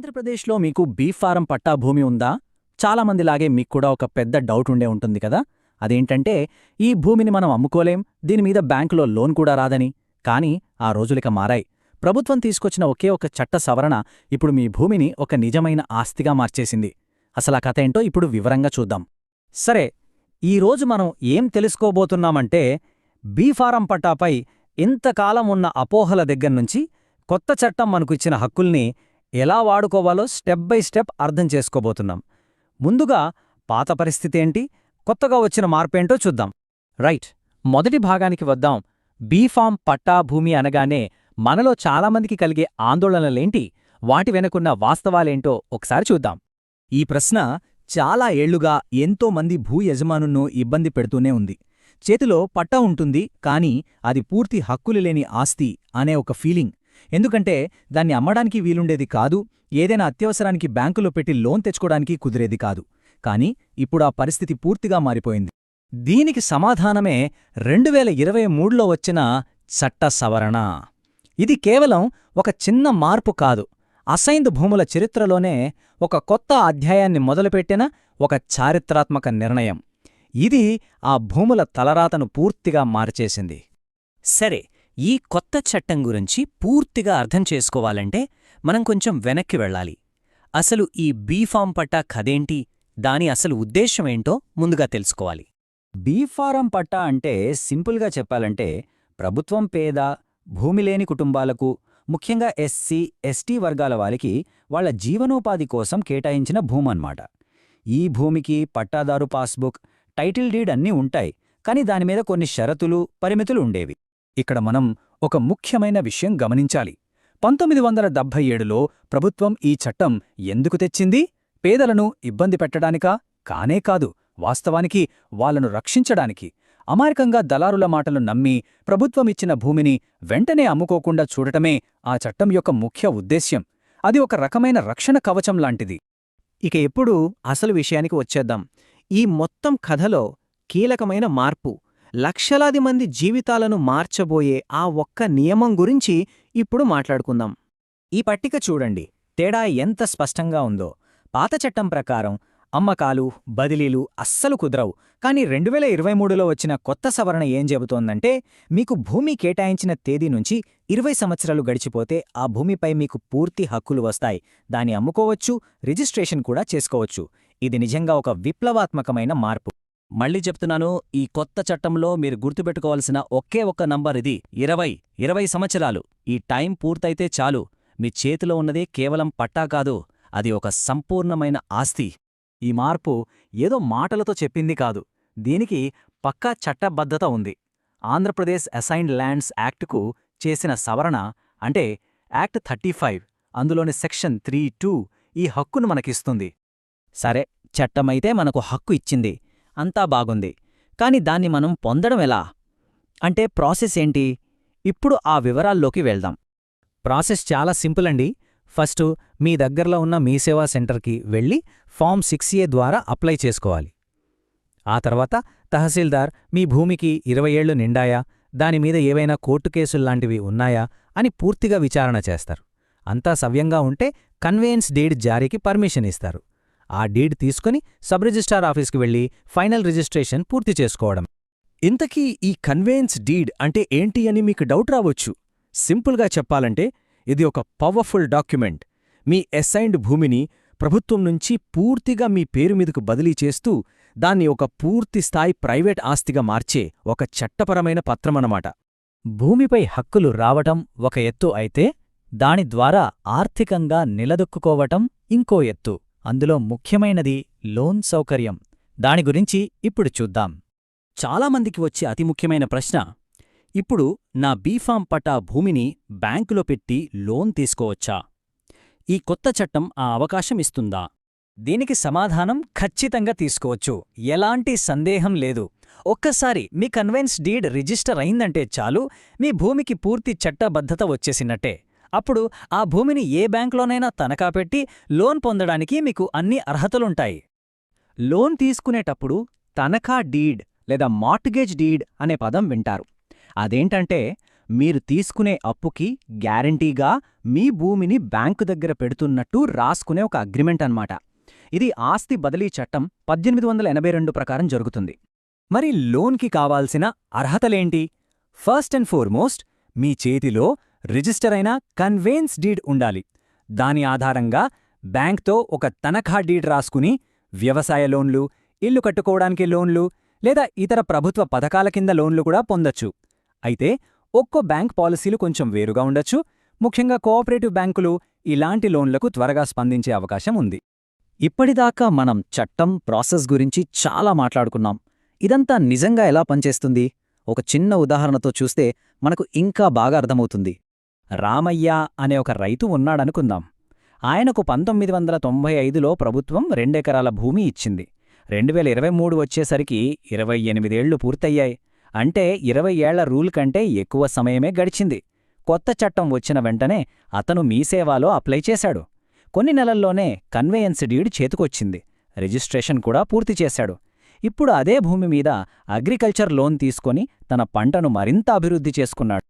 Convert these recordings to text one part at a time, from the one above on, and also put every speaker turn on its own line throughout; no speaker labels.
ఆంధ్రప్రదేశ్లో మీకు beef form పట్టా భూమి ఉందా? చాలామందిలాగే మీకు కూడా ఒక పెద్ద డౌట్ ఉండే ఉంటుంది కదా? అదేంటంటే ఈ భూమిని మనం అమ్ముకోలేం దీని మీద బ్యాంకులో లోన్ కూడా రాదని. కానీ ఆ రోజులిక మారాయి. ప్రభుత్వం తీసుకొచ్చిన ఒకే ఒక చట్ట సవరణ ఇప్పుడు మీ భూమిని ఒక నిజమైన ఆస్తిగా మార్చేసింది. అసలా కథ ఏంటో ఇప్పుడు వివరంగా చూద్దాం. సరే ఈరోజు మనం ఏం తెలుసుకోబోతున్నామంటే బీఫారం పట్టాపై ఇంతకాలం ఉన్న అపోహల దగ్గర్నుంచి కొత్త చట్టం మనకు ఇచ్చిన హక్కుల్ని ఎలా వాడుకోవాలో స్టెప్ బై స్టెప్ అర్థం చేసుకోబోతున్నాం. ముందుగా పాత పరిస్థితి ఏంటి? కొత్తగా వచ్చిన మార్పేంటో చూద్దాం. రైట్. మొదటి భాగానికి వద్దాం. బీఫామ్ పట్టా భూమి అనగానే మనలో చాలామందికి కలిగే ఆందోళనలేంటి? వాటి వెనుకున్న వాస్తవాలేంటో ఒకసారి చూద్దాం.
ఈ ప్రశ్న చాలా ఏళ్ళుగా ఎంతో మంది భూ యజమానున్నో ఇబ్బంది పెడుతూనే ఉంది. చేతిలో పట్టా ఉంటుంది కానీ అది పూర్తి హక్కులు లేని ఆస్తి అనే ఒక ఫీలింగ్. ఎందుకంటే దాన్ని అమ్మడానికి వీలుండేది కాదు ఏదైనా అత్యవసరానికి బ్యాంకులో పెట్టి లోన్ తెచ్చుకోవడానికి కుదిరేది కాదు. కానీ ఇప్పుడు ఆ పరిస్థితి పూర్తిగా మారిపోయింది. దీనికి సమాధానమే రెండు వేల ఇరవై మూడులో వచ్చిన చట్ట సవరణ. ఇది కేవలం ఒక చిన్న మార్పు కాదు. అసైంద్ భూముల చరిత్రలోనే ఒక కొత్త అధ్యాయాన్ని మొదలుపెట్టిన ఒక చారిత్రాత్మక నిర్ణయం. ఇది ఆ భూముల తలరాతను పూర్తిగా మార్చేసింది.
సరే ఈ కొత్త చట్టం గురించి పూర్తిగా అర్థం చేసుకోవాలంటే మనం కొంచెం వెనక్కి వెళ్ళాలి. అసలు ఈ బీఫామ్ పట్టా కదేంటి దాని అసలు ఉద్దేశమేంటో ముందుగా తెలుసుకోవాలి.
బీఫారం పట్టా అంటే సింపుల్గా చెప్పాలంటే ప్రభుత్వం పేద భూమి లేని కుటుంబాలకు ముఖ్యంగా ఎస్సీ ఎస్టీ వర్గాల వారికి వాళ్ళ జీవనోపాధి కోసం కేటాయించిన భూమన్నమాట. ఈ భూమికి పట్టాదారు పాస్బుక్ టైటిల్ డీడ్ అన్నీ ఉంటాయి కానీ దానిమీద కొన్ని షరతులు పరిమితులు ఉండేవి. ఇక్కడ మనం ఒక ముఖ్యమైన విషయం గమనించాలి. పంతొమ్మిది వందల డెబ్భై ఏడులో ప్రభుత్వం ఈ చట్టం ఎందుకు తెచ్చింది? పేదలను ఇబ్బంది పెట్టడానికా? కానే కాదు వాస్తవానికి వాళ్ళను రక్షించడానికి. అమాయకంగా దళారుల మాటలు నమ్మి ప్రభుత్వమిచ్చిన భూమిని వెంటనే అమ్ముకోకుండా చూడటమే ఆ చట్టం యొక్క ముఖ్య ఉద్దేశ్యం. అది ఒక రకమైన రక్షణ కవచం లాంటిది.
ఇక ఎప్పుడు అసలు విషయానికి వచ్చేద్దాం. ఈ మొత్తం కథలో కీలకమైన మార్పు. లక్షలాది మంది జీవితాలను మార్చబోయే ఆ ఒక్క నియమం గురించి ఇప్పుడు మాట్లాడుకుందాం.
ఈ పట్టిక చూడండి. తేడా ఎంత స్పష్టంగా ఉందో. పాత చట్టం ప్రకారం అమ్మకాలు బదిలీలు అస్సలు కుదరవు. కానీ రెండు వేల ఇరవై మూడులో వచ్చిన కొత్త సవరణ ఏం చెబుతోందంటే మీకు భూమి కేటాయించిన తేదీ నుంచి ఇరవై సంవత్సరాలు గడిచిపోతే ఆ భూమిపై మీకు పూర్తి హక్కులు వస్తాయి. దాన్ని అమ్ముకోవచ్చు రిజిస్ట్రేషన్ కూడా చేసుకోవచ్చు. ఇది నిజంగా ఒక విప్లవాత్మకమైన మార్పు.
మళ్ళీ చెప్తున్నాను ఈ కొత్త చట్టంలో మీరు గుర్తుపెట్టుకోవాల్సిన ఒకే ఒక్క నంబర్ ఇది ఇరవై ఇరవై సంవత్సరాలు. ఈ టైం పూర్తయితే చాలు. మీ చేతిలో ఉన్నది కేవలం పట్టా కాదు అది ఒక సంపూర్ణమైన ఆస్తి.
ఈ మార్పు ఏదో మాటలతో చెప్పింది కాదు. దీనికి పక్కా చట్టబద్ధత ఉంది. ఆంధ్రప్రదేశ్ అసైన్డ్ ల్యాండ్స్ యాక్టుకు చేసిన సవరణ అంటే యాక్ట్ థర్టీ ఫైవ్ అందులోని సెక్షన్ త్రీ టూ ఈ హక్కును మనకిస్తుంది.
సరే చట్టమైతే మనకు హక్కు ఇచ్చింది. అంతా బాగుంది. కాని దాన్ని మనం పొందడం ఎలా? అంటే ప్రాసెస్ ఏంటి? ఇప్పుడు ఆ వివరాల్లోకి వెళ్దాం.
ప్రాసెస్ చాలా సింపుల్ అండి. ఫస్టు మీ దగ్గరలో ఉన్న మీ సేవా సెంటర్కి వెళ్ళి ఫామ్ సిక్స్ ఏ ద్వారా అప్లై చేసుకోవాలి. ఆ తర్వాత తహసీల్దార్ మీ భూమికి ఇరవై ఏళ్ళు నిండాయా? దానిమీద ఏవైనా కోర్టు కేసుల్లాంటివి ఉన్నాయా? అని పూర్తిగా విచారణ చేస్తారు. అంతా సవ్యంగా ఉంటే కన్వేయన్స్ డీడ్ జారీకి పర్మిషన్ ఇస్తారు. ఆ డీడ్ తీసుకుని సబ్ రిజిస్ట్రార్ ఆఫీస్కి వెళ్ళి ఫైనల్ రిజిస్ట్రేషన్ పూర్తి చేసుకోవడం.
ఇంతకీ ఈ కన్వేయన్స్ డీడ్ అంటే ఏంటి అని మీకు డౌట్ రావచ్చు. సింపుల్గా చెప్పాలంటే ఇది ఒక పవర్ఫుల్ డాక్యుమెంట్. మీ అసైన్డ్ భూమిని ప్రభుత్వం నుంచి పూర్తిగా మీ పేరు మీదకు బదిలీ చేస్తూ దాన్ని ఒక పూర్తి స్థాయి ప్రైవేట్ ఆస్తిగా మార్చే ఒక చట్టపరమైన పత్రమన్నమాట.
భూమిపై హక్కులు రావటం ఒక ఎత్తు అయితే దాని ద్వారా ఆర్థికంగా నిలదొక్కుకోవటం ఇంకో ఎత్తు. అందులో ముఖ్యమైనది లోన్ సౌకర్యం. దాని గురించి ఇప్పుడు చూద్దాం.
చాలామందికి వచ్చే అతి ముఖ్యమైన ప్రశ్న ఇప్పుడు నా బీఫామ్ పటా భూమిని బ్యాంకులో పెట్టి లోన్ తీసుకోవచ్చా? ఈ కొత్త చట్టం ఆ అవకాశం ఇస్తుందా?
దీనికి సమాధానం ఖచ్చితంగా తీసుకోవచ్చు. ఎలాంటి సందేహం లేదు. ఒక్కసారి మీ కన్వెన్స్ డీడ్ రిజిస్టర్ అయిందంటే చాలు మీ భూమికి పూర్తి చట్టబద్ధత వచ్చేసినట్టే. అప్పుడు ఆ భూమిని ఏ బ్యాంకులోనైనా తనఖా పెట్టి లోన్ పొందడానికి మీకు అన్ని అర్హతలుంటాయి. లోన్ తీసుకునేటప్పుడు తనఖా డీడ్ లేదా మార్ట్గేజ్ డీడ్ అనే పదం వింటారు. అదేంటంటే
మీరు తీసుకునే అప్పుకి గ్యారంటీగా మీ భూమిని బ్యాంకు దగ్గర పెడుతున్నట్టు రాసుకునే ఒక అగ్రిమెంట్ అన్నమాట. ఇది ఆస్తి బదిలీ చట్టం పద్దెనిమిది వందల ఎనభై రెండు ప్రకారం జరుగుతుంది.
మరి లోన్కి కావాల్సిన అర్హతలేంటి? ఫస్ట్ అండ్ ఫోర్మోస్ట్ మీ చేతిలో రిజిస్టర్ అయిన కన్వేన్స్ డీడ్ ఉండాలి. దాని ఆధారంగా బ్యాంక్తో ఒక తనఖా డీడ్ రాసుకుని వ్యవసాయ లోన్లు ఇల్లు కట్టుకోవడానికి లోన్లు లేదా ఇతర ప్రభుత్వ పథకాల కింద లోన్లు కూడా పొందొచ్చు. అయితే ఒక్కో బ్యాంక్ పాలసీలు కొంచెం వేరుగా ఉండొచ్చు. ముఖ్యంగా కోఆపరేటివ్ బ్యాంకులు ఇలాంటి లోన్లకు త్వరగా స్పందించే అవకాశం ఉంది.
ఇప్పటిదాకా మనం చట్టం ప్రాసెస్ గురించి చాలా మాట్లాడుకున్నాం. ఇదంతా నిజంగా ఎలా పనిచేస్తుంది? ఒక చిన్న ఉదాహరణతో చూస్తే మనకు ఇంకా బాగా అర్థమవుతుంది.
రామయ్య అనే ఒక రైతు ఉన్నాడనుకుందాం. ఆయనకు పంతొమ్మిది వందల తొంభై ఐదులో ప్రభుత్వం రెండెకరాల భూమి ఇచ్చింది. రెండు వేల ఇరవై మూడు వచ్చేసరికి ఇరవై ఎనిమిదేళ్ళు పూర్తయ్యాయి. అంటే ఇరవై ఏళ్ళ రూల్ కంటే ఎక్కువ సమయమే గడిచింది. కొత్త చట్టం వచ్చిన వెంటనే అతను మీ సేవాలో అప్లై చేశాడు. కొన్ని నెలల్లోనే కన్వేయన్స్ డీడ్ చేతుకొచ్చింది. రిజిస్ట్రేషన్ కూడా పూర్తి చేశాడు. ఇప్పుడు అదే భూమి మీద అగ్రికల్చర్ లోన్ తీసుకొని తన పంటను మరింత అభివృద్ధి చేసుకున్నాడు.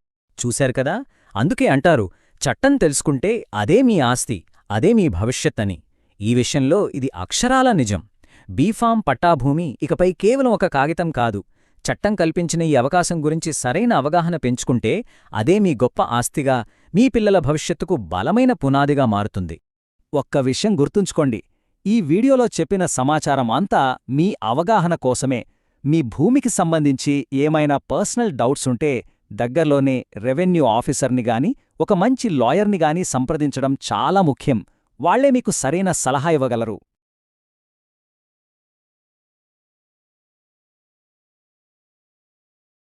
చూశారు కదా? అందుకే అంటారు చట్టం తెలుసుకుంటే అదే మీ ఆస్తి అదే మీ భవిష్యత్ అని ఈ విషయంలో ఇది అక్షరాల నిజం. బీఫామ్ పట్టాభూమి ఇకపై కేవలం ఒక కాగితం కాదు. చట్టం కల్పించిన ఈ అవకాశం గురించి సరైన అవగాహన పెంచుకుంటే అదే మీ గొప్ప ఆస్తిగా మీ పిల్లల భవిష్యత్తుకు బలమైన పునాదిగా మారుతుంది.
ఒక్క విషయం గుర్తుంచుకోండి ఈ వీడియోలో చెప్పిన సమాచారం అంతా మీ అవగాహన కోసమే. మీ భూమికి సంబంధించి ఏమైనా పర్సనల్ డౌట్స్ ఉంటే దగ్గర్లోనే రెవెన్యూ ఆఫీసర్ని గాని ఒక మంచి లాయర్ని గాని సంప్రదించడం చాలా ముఖ్యం. వాళ్ళే మీకు సరైన సలహా ఇవ్వగలరు.